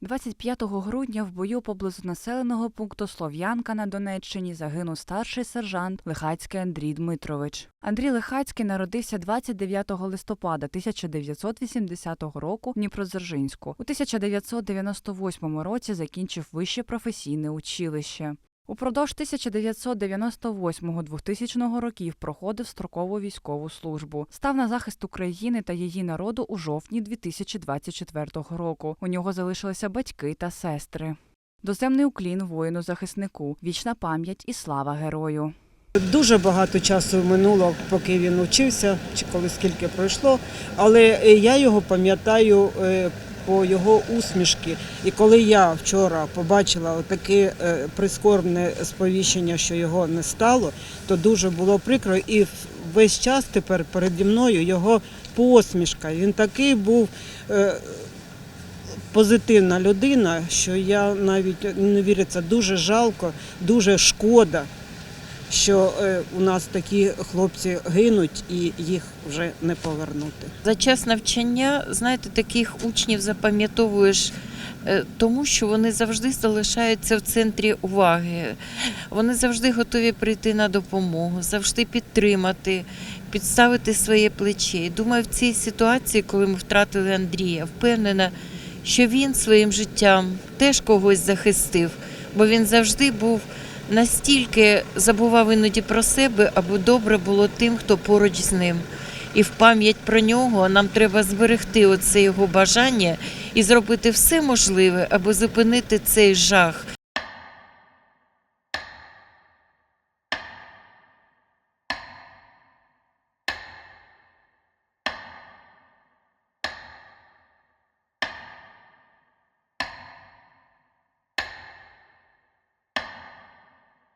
25 грудня в бою поблизу населеного пункту Слов'янка на Донеччині загинув старший сержант Лихацький Андрій Дмитрович. Андрій Лихацький народився 29 листопада 1980 року в Дніпродзержинську. У 1998 році закінчив вище професійне училище. Упродовж 1998-2000 років проходив строкову військову службу. Став на захист України та її народу у жовтні 2024 року. У нього залишилися батьки та сестри. Доземний уклін воїну захиснику, вічна пам'ять і слава герою. Дуже багато часу минуло, поки він учився, чи коли скільки пройшло, але я його пам'ятаю е, по його усмішки. І коли я вчора побачила таке прискорбне сповіщення, що його не стало, то дуже було прикро. І весь час тепер переді мною його посмішка. Він такий був. е, Позитивна людина, що я навіть не віриться, дуже жалко, дуже шкода, що е, у нас такі хлопці гинуть і їх вже не повернути. За час навчання, знаєте, таких учнів запам'ятовуєш е, тому, що вони завжди залишаються в центрі уваги. Вони завжди готові прийти на допомогу, завжди підтримати, підставити своє плече. І думаю, в цій ситуації, коли ми втратили Андрія, впевнена, що він своїм життям теж когось захистив, бо він завжди був. Настільки забував іноді про себе, аби добре було тим, хто поруч з ним. І в пам'ять про нього нам треба зберегти оце його бажання і зробити все можливе, аби зупинити цей жах,